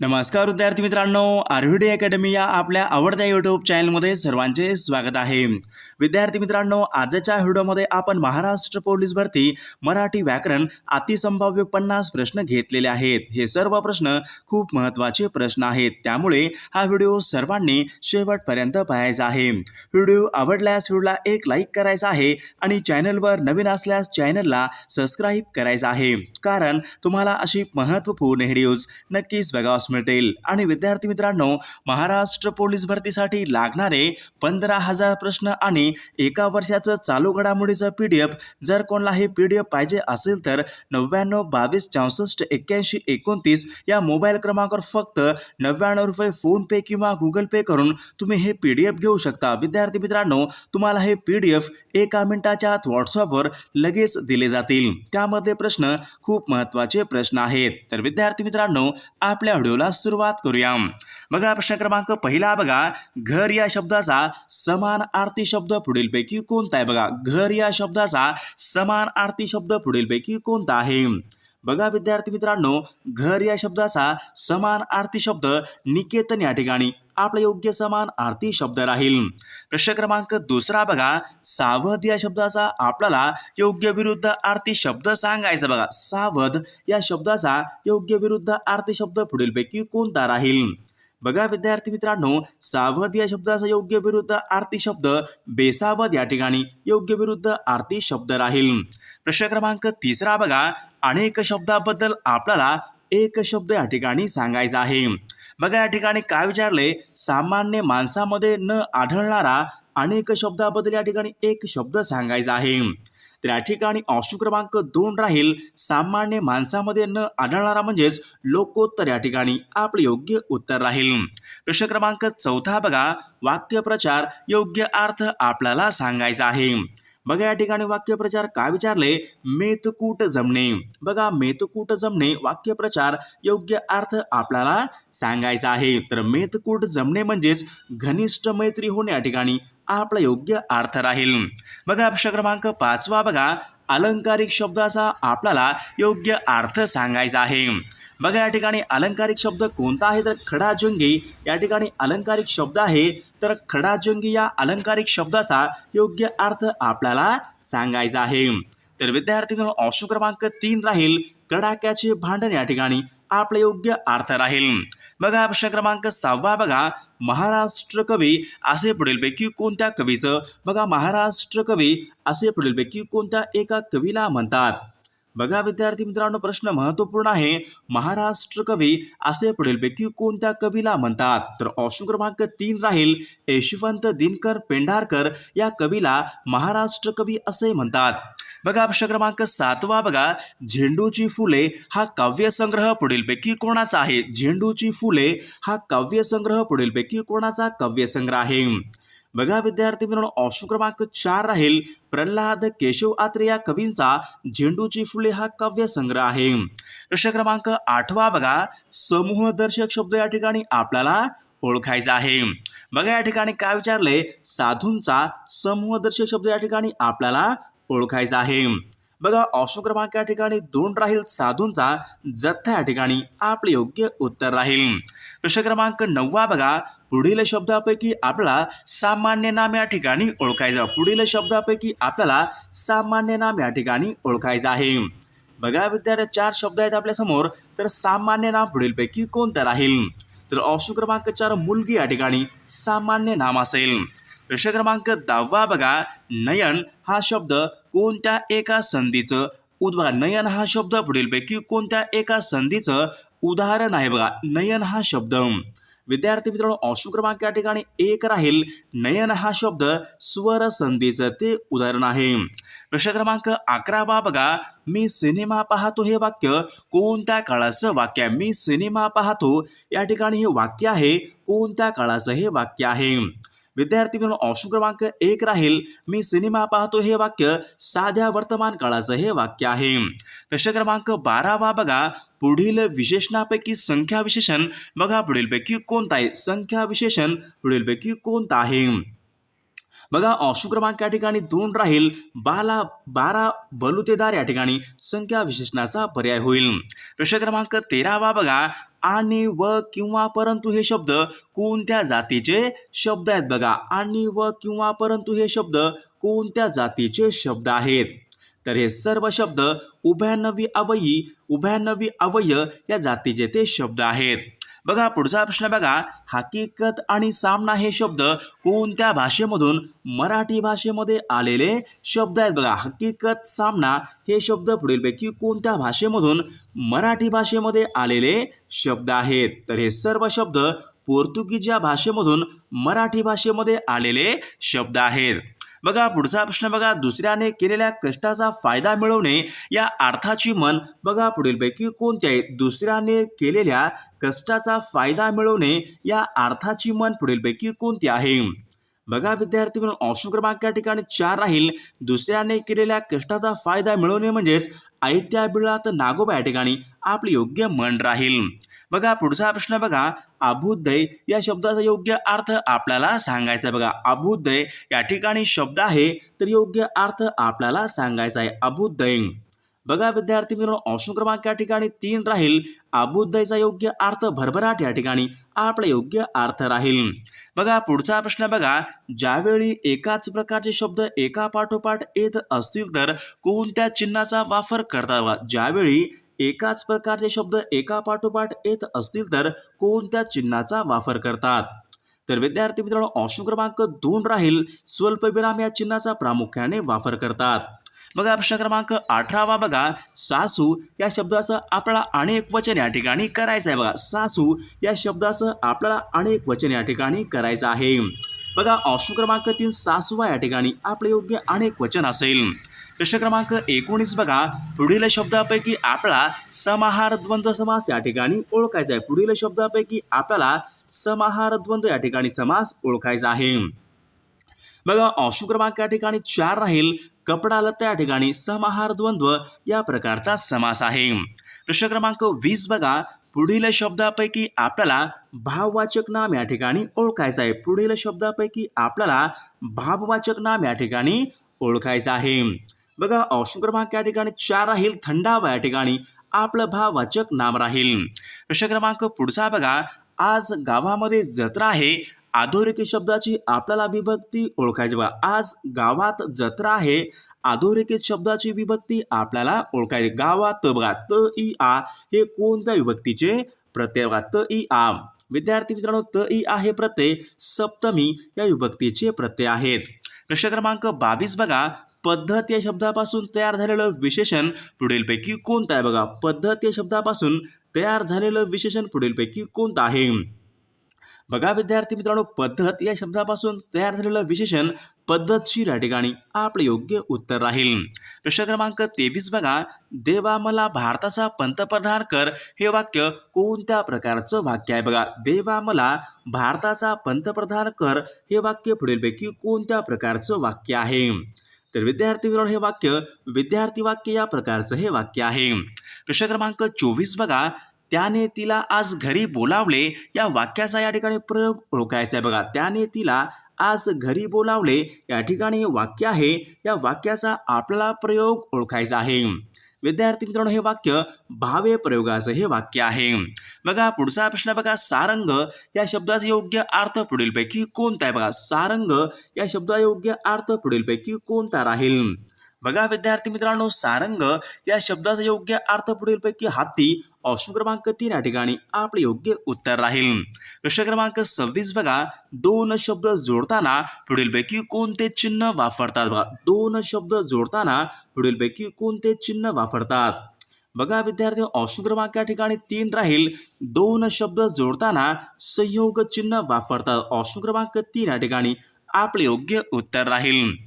नमस्कार विद्यार्थी मित्रांनो आरव्हीडी अकॅडमी या आपल्या आवडत्या यूट्यूब चॅनलमध्ये सर्वांचे स्वागत आहे. विद्यार्थी मित्रांनो आजच्या व्हिडिओमध्ये आपण महाराष्ट्र पोलीस भरती मराठी व्याकरण अतिसंभाव्य पन्नास प्रश्न घेतलेले आहेत. हे सर्व प्रश्न खूप महत्त्वाचे प्रश्न आहेत. त्यामुळे हा व्हिडिओ सर्वांनी शेवटपर्यंत पाहायचा आहे. व्हिडिओ आवडल्यास व्हिडिओला एक लाईक करायचा आहे आणि चॅनलवर नवीन असल्यास चॅनलला सबस्क्राईब करायचं आहे. कारण तुम्हाला अशी महत्त्वपूर्ण व्हिडिओज नक्कीच बघावास मिळतील. आणि विद्यार्थी मित्रांनो महाराष्ट्र पोलीस भरतीसाठी लागणारे पंधरा हजार प्रश्न आणि एका वर्षाचं चालू घडामोडीचं पी डी एफ जर कोणाला हे पी डी एफ पाहिजे असेल तर नव्याण्णव बावीस चौसष्ट एक्क्याऐंशी एकोणतीस या मोबाईल क्रमांकावर फक्त नव्याण्णव रुपये फोनपे किंवा गुगल पे करून तुम्ही हे पी डी एफ घेऊ शकता. विद्यार्थी मित्रांनो तुम्हाला हे पी डी एफ एका मिनिटाच्या आत व्हॉट्सअपवर लगेच दिले जातील. त्यामधले प्रश्न खूप महत्त्वाचे प्रश्न आहेत. तर विद्यार्थी मित्रांनो आपल्या व्हिडिओला सुरुवात करूया. बघा प्रश्न क्रमांक पहिला बघा. घर या शब्दाचा समान आरती शब्द पुढीलपैकी कोणता आहे? बघा घर या शब्दाचा समान आरती शब्द पुढीलपैकी कोणता आहे? बघा विद्यार्थी मित्रांनो घर या शब्दाचा समान आरती शब्द निकेतन या ठिकाणी आपला योग्य समान आरती शब्द राहील. प्रश्न क्रमांक दुसरा बघा. सावध या शब्दाचा आपल्याला योग्य विरुद्ध आरती शब्द सांगायचा बघा. सावध या शब्दाचा योग्य विरुद्ध आरती शब्द पुढीलपैकी कोणता राहील? बघा विद्यार्थी मित्रांनो सावध या शब्दाचा योग्य विरुद्ध आरती शब्द बेसावध या ठिकाणी योग्य विरुद्ध आरती शब्द राहील. प्रश्न क्रमांक तिसरा बघा. अनेक शब्दाबद्दल आपल्याला एक शब्द या ठिकाणी सांगायचा आहे. बघा या ठिकाणी काय विचारले? सामान्य माणसामध्ये न आढळणारा अनेक शब्दाबद्दल या ठिकाणी एक शब्द सांगायचा आहे. तर या ठिकाणी ऑप्शन क्रमांक दोन राहील. सामान्य माणसामध्ये न आढळणारा म्हणजेच लोकोत्तर या ठिकाणी आपले योग्य उत्तर राहील. प्रश्न क्रमांक चौथा बघा. वाक्यप्रचार योग्य अर्थ आपल्याला सांगायचा आहे. बघा या ठिकाणी वाक्यप्रचार काय विचारले? मेतकूट जमणे. बघा मेतकूट जमणे वाक्यप्रचार योग्य अर्थ आपल्याला सांगायचा आहे. तर मेतकूट जमणे म्हणजेच घनिष्ठ मैत्री होणे या ठिकाणी आपला योग्य अर्थ राहील. बघा प्रश्न क्रमांक पाचवा बघा. अलंकारिक शब्दाचा आपल्याला योग्य अर्थ सांगायचा आहे. बघा या ठिकाणी अलंकारिक शब्द कोणता आहे? तर खडाजंगी या ठिकाणी अलंकारिक शब्द आहे. तर खडाजंगी या अलंकारिक शब्दाचा योग्य अर्थ आपल्याला सांगायचा आहे. तर विद्यार्थी ऑप्शन क्रमांक तीन राहील. कडाक्याचे भांडण या ठिकाणी आपले योग्य अर्थ राहील. बघा प्रश्न क्रमांक सहावा बघा. महाराष्ट्र कवी असे पुढीलपैकी कोणत्या कवीचं? बघा महाराष्ट्र कवी असे पुढीलपैकी कोणत्या एका कवीला म्हणतात? बघा विद्यार्थी मित्रांनो प्रश्न महत्त्वपूर्ण आहे. महाराष्ट्र कवी असे पुढीलपैकी कोणत्या कवीला म्हणतात? तर ऑप्शन क्रमांक तीन राहील. यशवंत दिनकर पेंढारकर या कवीला महाराष्ट्र कवी असे म्हणतात. बघा प्रश्न क्रमांक सातवा बघा. झेंडूची फुले हा काव्यसंग्रह पुढीलपैकी कोणाचा आहे? झेंडूची फुले हा काव्यसंग्रह पुढीलपैकी कोणाचा काव्यसंग्रह आहे? बघा विद्यार्थी मित्रांनो ऑप्शन क्रमांक चार राहील. प्रल्हाद केशव आत्रे या कवींचा झेंडूची फुले हा काव्यसंग्रह आहे. प्रश्न क्रमांक आठवा बघा. समूहदर्शक शब्द या ठिकाणी आपल्याला ओळखायचा आहे. बघा या ठिकाणी काय विचारले साधूंचा समूहदर्शक शब्द या ठिकाणी आपल्याला ओळखायचा आहे. बघा ऑप्शन क्रमांक या ठिकाणी दोन राहील. साधूंचा जथ्था या ठिकाणी आपले योग्य उत्तर राहील. प्रश्न क्रमांक नववा बघा. पुढील शब्दापैकी आपला सामान्य नाम या ठिकाणी ओळखायचं. पुढील शब्दापैकी आपल्याला सामान्य नाम या ठिकाणी ओळखायचं आहे. बघा विद्यार्थी चार शब्द आहेत आपल्यासमोर तर सामान्य नाम पुढीलपैकी कोणतं राहील? तर ऑप्शन क्रमांक चार मुलगी या ठिकाणी सामान्य नाम असेल. प्रश्न क्रमांक दहावा बघा. नयन हा शब्द कोणत्या एका संधीचं उद्वा नयन हा शब्द पुढीलपैकी कोणत्या एका संधीचं उदाहरण आहे बघा. नयन हा शब्द. विद्यार्थी मित्रांनो ऑप्शन क्रमांक या ठिकाणी एक राहील. नयन हा शब्द स्वर संधीचं ते उदाहरण आहे. प्रश्न क्रमांक अकरावा बघा. मी सिनेमा पाहतो हे वाक्य. कोणत्या काळाचं वाक्य आहे? मी सिनेमा पाहतो. या ठिकाणी हे वाक्य आहे कोणत्या काळाचं हे वाक्य आहे? विद्यार्थी मित्रांनो ऑप्शन क्रमांक एक राहील. मी सिनेमा पाहतो हे वाक्य साध्या वर्तमान काळाचं हे वाक्य आहे. प्रश्न क्रमांक बारावा बघा. पुढील विशेषणापैकी संख्या विशेषण बघा. पुढीलपैकी कोणता आहे? संख्या विशेषण पुढीलपैकी कोणता आहे? बघा ऑप्शन क्रमांक या ठिकाणी दोन राहील. बाला बारा बलुतेदार या ठिकाणी संख्या विशेषणाचा पर्याय होईल. प्रश्न क्रमांक तेरावा बघा. आणि व किंवा परंतु हे शब्द कोणत्या जातीचे शब्द आहेत बघा? आणि व किंवा परंतु हे शब्द कोणत्या जातीचे शब्द आहेत? तर हे सर्व शब्द उभ्यानवी अवयी उभ्यानवी अवय या जातीचे ते शब्द आहेत. बघा पुढचा प्रश्न बघा. हकीकत आणि सामना हे शब्द कोणत्या भाषेमधून मराठी भाषेमध्ये आलेले शब्द आहेत बघा. हकीकत सामना हे शब्द पुढीलपैकी कोणत्या भाषेमधून मराठी भाषेमध्ये आलेले शब्द आहेत? तर हे सर्व शब्द पोर्तुगीज या भाषेमधून मराठी भाषेमध्ये आलेले शब्द आहेत. बघा पुढचा प्रश्न बघा. दुसऱ्याने केलेल्या कष्टाचा फायदा मिळवणे या अर्थाची मन बघा पुढीलपैकी कोणते आहे? दुसऱ्याने केलेल्या कष्टाचा फायदा मिळवणे या अर्थाची मन पुढीलपैकी कोणती आहे? बघा विद्यार्थी म्हणून ऑप्शन क्रमांक या ठिकाणी चार राहील. दुसऱ्याने केलेल्या कष्टाचा फायदा मिळवणे म्हणजेच आयत्या बिळात नागोबा या ठिकाणी आपले योग्य मन राहील. बघा पुढचा प्रश्न बघा. अभुदय या शब्दाचा योग्य अर्थ आपल्याला सांगायचा आहे. बघा अभुदय या ठिकाणी शब्द आहे तर योग्य अर्थ आपल्याला सांगायचा आहे. अभुदय बघा विद्यार्थी मित्रांनो ऑप्शन क्रमांक या ठिकाणी तीन राहील. अबुद्धयचा योग्य अर्थ भरभराट या ठिकाणी आपला योग्य अर्थ राहील. बघा पुढचा प्रश्न बघा. ज्यावेळी एकाच प्रकारचे शब्द एका पाठोपाठ येत असतील तर कोणत्या चिन्हाचा वापर करता ज्यावेळी एकाच प्रकारचे शब्द एका पाठोपाठ येत असतील तर कोणत्या चिन्हाचा वापर करतात? तर विद्यार्थी मित्रांनो ऑप्शन क्रमांक दोन राहील. स्वल्पविराम या चिन्हाचा प्रामुख्याने वापर करतात. बघा प्रश्न क्रमांक अठरावा बघा. सासू या शब्दाचं आपल्याला अनेक वचन या ठिकाणी करायचं आहे. बघा सासू या शब्दाचं आपल्याला अनेक वचन या ठिकाणी करायचं आहे. बघा ऑप्शन क्रमांक तीन सासूवा या ठिकाणी आपले योग्य अनेक वचन असेल. प्रश्न क्रमांक एकोणीस बघा. पुढील शब्दापैकी आपला समाहार द्वंद्व समास या ठिकाणी ओळखायचा आहे. पुढील शब्दापैकी आपल्याला समाहार द्वंद्व या ठिकाणी समास ओळखायचा आहे. बघा ऑप्शन क्रमांक या ठिकाणी चार राहील. कपडा त्या ठिकाणी समाहार द्वंद्व या प्रकारचा समास आहे. प्रश्न क्रमांक वीस बघा. पुढील शब्दापैकी आपल्याला भाववाचक नाम या ठिकाणी ओळखायचं आहे. पुढील शब्दापैकी आपल्याला भाववाचक नाम या ठिकाणी ओळखायचं आहे. बघा ऑप्शन क्रमांक या ठिकाणी चार राहील. थंडावा या ठिकाणी आपलं भाववाचक नाम राहील. प्रश्न क्रमांक पुढचा बघा. आज गावामध्ये जत्रा आहे. आधोरेखी शब्दाची आपल्याला विभक्ती ओळखायची बघा आज गावात जत्रा आहे अधोरेखित शब्दाची विभक्ती आपल्याला ओळखायची. गावात बघा त ई आ हे कोणत्या विभक्तीचे? प्रत्यय बघा त ई आ. विद्यार्थी मित्रांनो त ई आ हे प्रत्यय सप्तमी या विभक्तीचे प्रत्यय आहेत. प्रश्न क्रमांक बावीस बघा. पद्धत या शब्दापासून तयार झालेलं विशेषण पुढीलपैकी कोणतं आहे बघा? पद्धत या शब्दापासून तयार झालेलं विशेषण पुढीलपैकी कोणतं आहे? बघा विद्यार्थी मित्रांनो पद्धत या शब्दापासून तयार झालेलं विशेषण पद्धतशीर या ठिकाणी आपले योग्य उत्तर राहील. प्रश्न क्रमांक तेवीस बघा. देवा मला भारताचा पंतप्रधान कर हे वाक्य कोणत्या प्रकारचं वाक्य आहे बघा. देवा मला भारताचा पंतप्रधान कर हे वाक्य पुढीलपैकी कोणत्या प्रकारचं वाक्य आहे? तर विद्यार्थी मित्रांनो हे वाक्य विद्यार्थी वाक्य या प्रकारचं हे वाक्य आहे. प्रश्न क्रमांक चोवीस बघा. त्याने तिला आज घरी बोलावले. या वाक्याचा या ठिकाणी प्रयोग ओळखायचा आहे. बघा त्याने तिला आज घरी बोलावले. या ठिकाणी हे वाक्य आहे. या वाक्याचा आपल्याला प्रयोग ओळखायचा आहे. विद्यार्थी मित्रांनो हे वाक्य भावे प्रयोगाचं हे वाक्य आहे. बघा पुढचा प्रश्न बघा. सारंग या शब्दाचा योग्य अर्थ पुढीलपैकी कोणता आहे? बघा सारंग या शब्दायोग्य अर्थ पुढीलपैकी कोणता राहील? बघा विद्यार्थी मित्रांनो सारंग या शब्दाचा योग्य अर्थ पुढीलपैकी हत्ती ऑप्शन क्रमांक तीन या ठिकाणी आपले योग्य उत्तर राहील. प्रश्न क्रमांक सव्वीस बघा. दोन शब्द जोडताना पुढीलपैकी कोणते चिन्ह वापरतात बघा. दोन शब्द जोडताना पुढीलपैकी कोणते चिन्ह वापरतात? बघा विद्यार्थी ऑप्शन क्रमांक या ठिकाणी तीन राहील. दोन शब्द जोडताना संयोग चिन्ह वापरतात. ऑप्शन क्रमांक तीन या ठिकाणी आपले योग्य उत्तर राहील.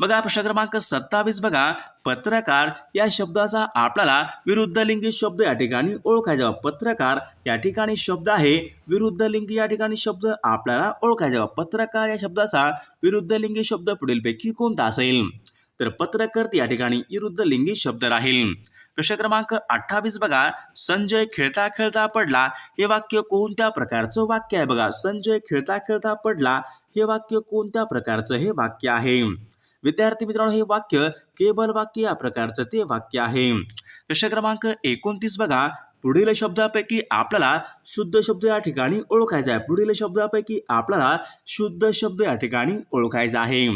बघा प्रश्न क्रमांक सत्तावीस बघा. पत्रकार या शब्दाचा आपल्याला विरुद्ध लिंगी शब्द या ठिकाणी ओळखायचा पत्रकार या ठिकाणी शब्द आहे. विरुद्ध लिंगी या ठिकाणी शब्द आपल्याला ओळखायचा पत्रकार या शब्दाचा विरुद्ध लिंगी शब्द पुढीलपैकी कोणता असेल? तर पत्रकर्त या ठिकाणी विरुद्ध लिंगी शब्द राहील. प्रश्न क्रमांक अठ्ठावीस बघा. संजय खेळता खेळता पडला. हे वाक्य कोणत्या प्रकारचं वाक्य आहे? बघा संजय खेळता खेळता पडला. हे वाक्य कोणत्या प्रकारचं हे वाक्य आहे? विद्यार्थी मित्रांनो हे वाक्य केवल वाक्य या प्रकारचं ते वाक्य आहे. प्रश्न क्रमांक एकोणतीस बघा. पुढील शब्दापैकी आपल्याला शुद्ध शब्द या ठिकाणी ओळखायचा आहे. पुढील शब्दापैकी आपल्याला शुद्ध शब्द या ठिकाणी ओळखायचा आहे.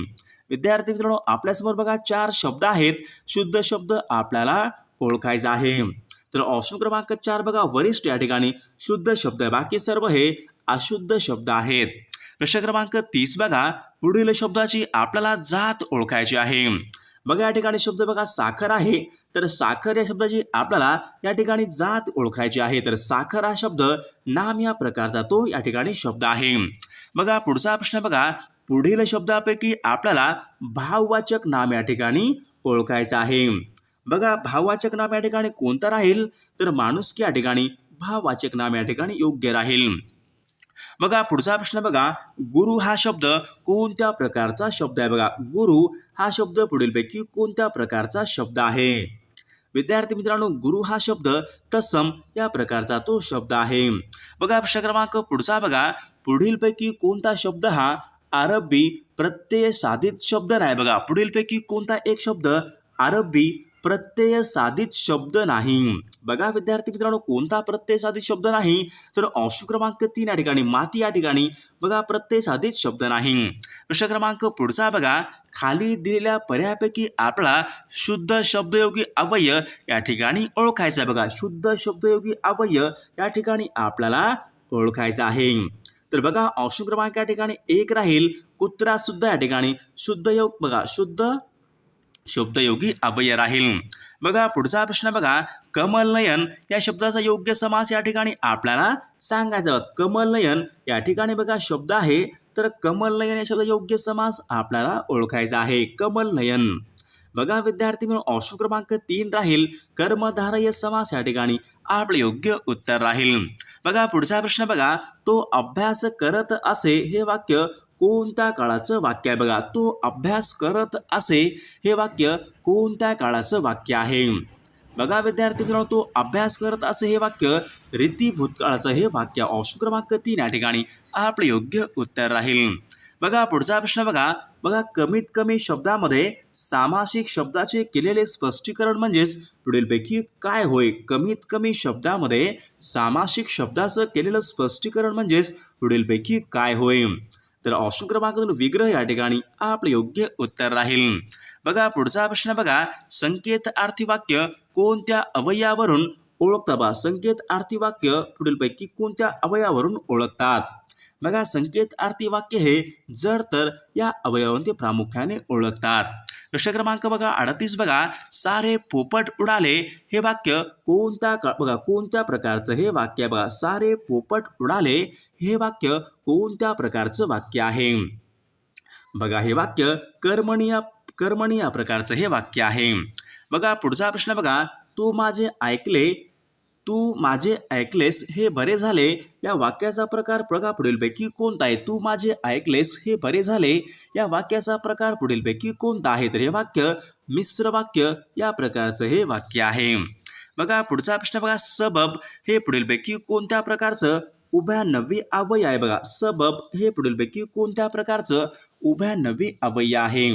विद्यार्थी मित्रांनो आपल्यासमोर बघा चार शब्द आहेत. शुद्ध शब्द आपल्याला ओळखायचा आहे. तर ऑप्शन क्रमांक चार बघा. वरिष्ठ या ठिकाणी शुद्ध शब्द आहे बाकी सर्व हे अशुद्ध शब्द आहेत. प्रश्न क्रमांक तीस बघा. पुढील शब्दाची आपल्याला जात ओळखायची आहे. बघा या ठिकाणी शब्द बघा साखर आहे. तर साखर या शब्दाची आपल्याला या ठिकाणी जात ओळखायची आहे. तर साखर हा शब्द नाम या प्रकारचा तो या ठिकाणी शब्द आहे. बघा पुढचा प्रश्न बघा. पुढील शब्दापैकी आपल्याला भाववाचक नाम या ठिकाणी ओळखायचं आहे. बघा भाववाचक नाम या ठिकाणी कोणतं राहील? तर माणुसकी या ठिकाणी भाववाचक नाम या ठिकाणी योग्य राहील. बघा पुढचा प्रश्न बघा. गुरु हा शब्द कोणत्या प्रकारचा शब्द आहे बघा? गुरु हा शब्द पुढीलपैकी कोणत्या प्रकारचा शब्द आहे? विद्यार्थी मित्रांनो गुरु हा शब्द तत्सम या प्रकारचा तो शब्द आहे. बघा प्रश्न क्रमांक पुढचा बघा. पुढीलपैकी कोणता शब्द हा अरबी प्रत्यय साधित शब्द नाही बघा? पुढीलपैकी कोणता एक शब्द अरबी प्रत्यय साधित शब्द नाही. बघा विद्यार्थी मित्रांनो कोणता प्रत्यय साधित शब्द नाही? तर ऑप्शन क्रमांक तीन या ठिकाणी माती या ठिकाणी. बघा प्रत्यय साधित शब्द नाही. प्रश्न क्रमांक पुढचा बघा. खाली दिलेल्या पर्यायापैकी आपला शुद्ध शब्दयोगी अवय या ठिकाणी ओळखायचा आहे बघा. शुद्ध शब्दयोगी अवय या ठिकाणी आपल्याला ओळखायचा आहे. तर बघा ऑप्शन क्रमांक या ठिकाणी एक राहील. कुत्रा सुद्धा या ठिकाणी शुद्ध योग बघा शुद्ध शब्दयोगी अभय राहील. बघा पुढचा प्रश्न बघा. कमलनयन या शब्दाचा योग्य समास या ठिकाणी आपल्याला सांगायचा. कमलनयन या ठिकाणी बघा शब्द आहे. तर कमलनयन या शब्द योग्य समास आपल्याला ओळखायचा आहे. कमलनयन बघा विद्यार्थी म्हणून ऑप्शन क्रमांक तीन राहील. कर्मधारय समास या ठिकाणी आपले योग्य उत्तर राहील. बघा पुढचा प्रश्न बघा. तो अभ्यास करत असे हे वाक्य कोणत्या काळाचं वाक्य आहे? बघा तो अभ्यास करत असे हे वाक्य कोणत्या काळाचं वाक्य आहे? बघा विद्यार्थी मित्रांनो तो अभ्यास करत असे हे वाक्य रीती भूतकाळाचं हे वाक्य ऑप्शन क्रमांक तीन या ठिकाणी आपले योग्य उत्तर राहील. बघा पुढचा प्रश्न बघा. बघा कमीत कमी शब्दामध्ये सामासिक शब्दाचे केलेले स्पष्टीकरण म्हणजेच पुढीलपैकी काय होय? कमीत कमी शब्दामध्ये सामासिक शब्दाचं केलेलं स्पष्टीकरण म्हणजेच पुढीलपैकी काय होय? तर ऑप्शन क्रमांक दोन विग्रह या ठिकाणी आपले योग्य उत्तर राहील. बघा पुढचा प्रश्न बघा. संकेत अर्थी वाक्य कोणत्या अवयावरून ओळखता बा संकेत आरती वाक्य पुढीलपैकी कोणत्या अवयवावरून ओळखतात? बघा संकेत आरती वाक्य हे जर तर या अवयवावरून ते प्रामुख्याने ओळखतात. प्रश्न क्रमांक बघा अडतीस बघा. सारे पोपट उडाले हे वाक्य कोणत्या का बघा कोणत्या प्रकारचं हे वाक्य बघा. सारे पोपट उडाले हे वाक्य कोणत्या प्रकारचं वाक्य आहे? बघा हे वाक्य कर्मणीय कर्मणीय प्रकारचं हे वाक्य आहे. बघा पुढचा प्रश्न बघा. तू माझे ऐकले तू माझे ऐकलेस हे बरे झाले. या वाक्याचा प्रकार बघा पुढीलपैकी कोणता आहे? तू माझे ऐकलेस हे बरे झाले. या वाक्याचा प्रकार पुढीलपैकी कोणता आहे? तर हे वाक्य मिश्र वाक्य या प्रकारचं हे वाक्य आहे. बघा पुढचा प्रश्न बघा. सबब हे पुढीलपैकी कोणत्या प्रकारचं? उभ्या नवी अवयय आहे बघा. सबब हे पुढीलपैकी कोणत्या प्रकारचं? उभ्या नवी अवयय आहे.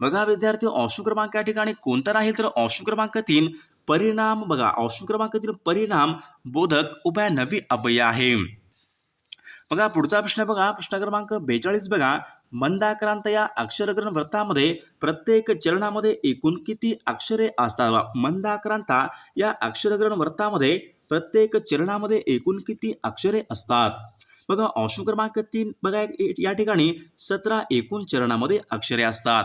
बघा विद्यार्थी ऑप्शन क्रमांक या ठिकाणी कोणता राहील? तर ऑप्शन क्रमांक तीन परिणाम बघा ऑप्शन क्रमांक तीन परिणाम बोधक उभ्या नवी आहे. बघा पुढचा प्रश्न बघा प्रश्न क्रमांक बेचाळीस बघा. मंदाक्रांत या अक्षरग्रहण व्रतामध्ये प्रत्येक चरणामध्ये एकूण किती अक्षरे असतात? मंदाक्रांता या अक्षरग्रहण व्रतामध्ये प्रत्येक चरणामध्ये एकूण किती अक्षरे असतात? बघा ऑप्शन क्रमांक तीन बघा या ठिकाणी सतरा एकूण चरणामध्ये अक्षरे असतात.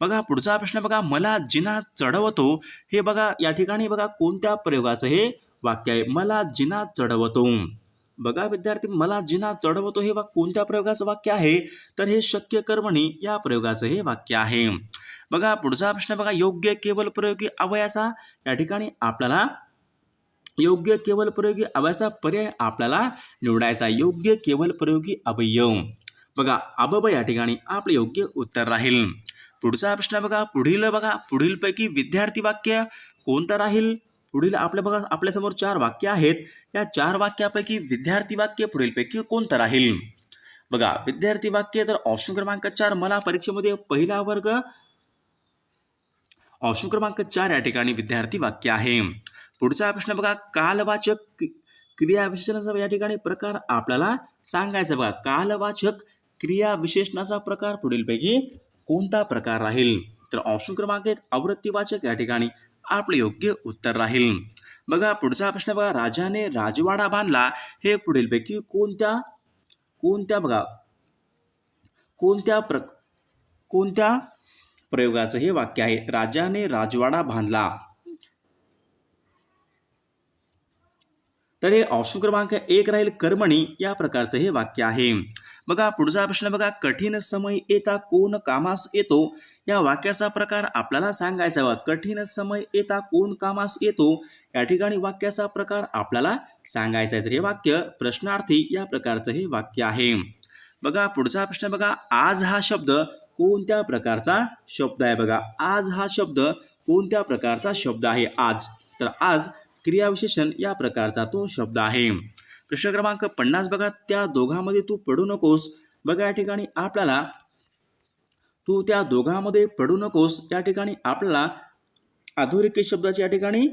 बघा पुढचा प्रश्न बघा मला जिना चढवतो हे बघा या ठिकाणी बघा कोणत्या प्रयोगाचं हे वाक्य आहे? मला जिना चढवतो. बघा विद्यार्थी मला जिना चढवतो हे वा कोणत्या प्रयोगाचं वाक्य आहे? तर हे शक्य कर्मणी या प्रयोगाचं हे वाक्य आहे. बघा पुढचा प्रश्न बघा योग्य केवल प्रयोगी अवयाचा या ठिकाणी आपल्याला योग्य केवल प्रयोगी अवयाचा पर्याय आपल्याला निवडायचा योग्य केवल प्रयोगी अवयव. बघा अबब या ठिकाणी आपले योग्य उत्तर राहील. पुढचा प्रश्न बघा पुढील बघा पुढीलपैकी विद्यार्थी वाक्य कोणतं राहील? पुढील आपल्या बघा आपल्यासमोर चार वाक्य आहेत. या चार वाक्यापैकी विद्यार्थी वाक्य पुढीलपैकी कोणतं राहील? बघा विद्यार्थी वाक्य तर ऑप्शन क्रमांक चार मला परीक्षेमध्ये पहिला वर्ग ऑप्शन क्रमांक चार या ठिकाणी विद्यार्थी वाक्य आहे. पुढचा प्रश्न बघा कालवाचक क्रियाविशेषणाचा या ठिकाणी प्रकार आपल्याला सांगायचा बघा. कालवाचक क्रियाविशेषणाचा प्रकार पुढीलपैकी कोणता प्रकार राहील? तर ऑप्शन क्रमांक एक आवृत्तीवाचक या ठिकाणी आपले योग्य उत्तर राहील. बघा पुढचा प्रश्न बघा. राजाने राजवाडा बांधला. हे पुढीलपैकी कोणत्या कोणत्या बघा कोणत्या प्र कोणत्या प्रयोगाचं हे वाक्य आहे? राजाने राजवाडा बांधला. तर हे ऑप्शन क्रमांक एक राहील. कर्मणी या प्रकारचं हे वाक्य आहे. बघा पुढचा प्रश्न बघा कठीण समय येता कोण कामास येतो? या वाक्याचा प्रकार आपल्याला सांगायचा हवा कठीण समय येता कोण कामास येतो? या ठिकाणी वाक्याचा प्रकार आपल्याला सांगायचा आहे. तर हे वाक्य प्रश्नार्थी या प्रकारचं हे वाक्य आहे. बघा पुढचा प्रश्न बघा आज हा शब्द कोणत्या प्रकारचा शब्द आहे? बघा आज हा शब्द कोणत्या प्रकारचा शब्द आहे? आज. तर आज क्रियाविशेषण या प्रकारचा तो शब्द आहे. प्रश्न क्रमांक पन्नास बघा. त्या दोघांमध्ये तू पडू नकोस. बघा या ठिकाणी आपल्याला तू त्या दोघांमध्ये पडू नकोस. या ठिकाणी आपल्याला अधोरेखित शब्दाच्या या ठिकाणी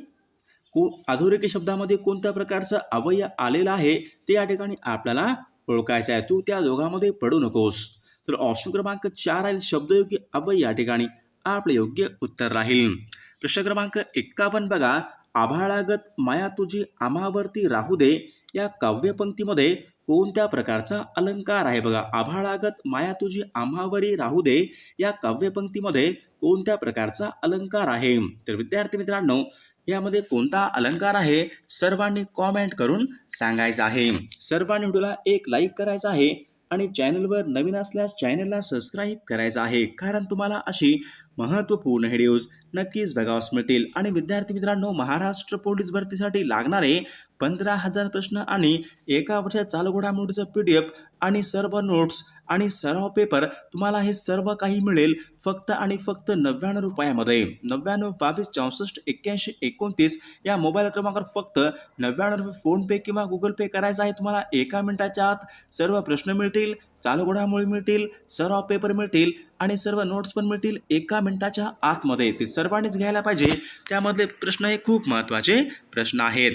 को अधोरेखित शब्दामध्ये कोणत्या प्रकारचं अवयव आलेलं आहे ते या ठिकाणी आपल्याला ओळखायचं आहे. तू त्या दोघांमध्ये पडू नकोस. तर ऑप्शन क्रमांक चार आहे शब्दयोगी अवय या ठिकाणी आपले योग्य उत्तर राहील. प्रश्न क्रमांक एक्कावन्न बघा. आभाळागत माया तुझी आम्हावरती राहू दे. या काव्यपंक्तीमध्ये कोणत्या प्रकारचा अलंकार आहे बघा? आभाळागत माया तुझी आम्हावरी राहू दे. या काव्यपंक्तीमध्ये कोणत्या प्रकारचा अलंकार आहे? तर विद्यार्थी मित्रांनो यामध्ये कोणता अलंकार आहे? सर्वांनी कॉमेंट करून सांगायचं आहे. सर्वांनी व्हिडिओला एक लाईक करायचा आहे आणि चॅनलवर नवीन असल्यास चॅनलला सबस्क्राईब करायचं आहे. कारण तुम्हाला अशी महत्त्वपूर्ण न्यूज नक्कीच बघावस मिळतील. आणि विद्यार्थी मित्रांनो महाराष्ट्र पोलीस भरतीसाठी लागणारे पंधरा हजार प्रश्न आणि एका वर्षात चालू घडामोडीचं पी डी एफ आणि सर्व नोट्स आणि सराव पेपर तुम्हाला हे सर्व काही मिळेल फक्त आणि फक्त नव्याण्णव रुपयामध्ये. नव्याण्णव बावीस चौसष्ट एक्क्याऐंशी एकोणतीस या मोबाईल क्रमांकावर फक्त नव्याण्णव रुपये फोनपे किंवा गुगल पे करायचा आहे. तुम्हाला एका मिनिटाच्या आत सर्व प्रश्न मिळतील. चालू घडामोडी मिळतील सर्व पेपर मिळतील आणि सर्व नोट्स पण मिळतील एका मिनिटाच्या आतमध्ये. ते सर्वांनीच घ्यायला पाहिजे. त्यामधले प्रश्न हे खूप महत्त्वाचे प्रश्न आहेत.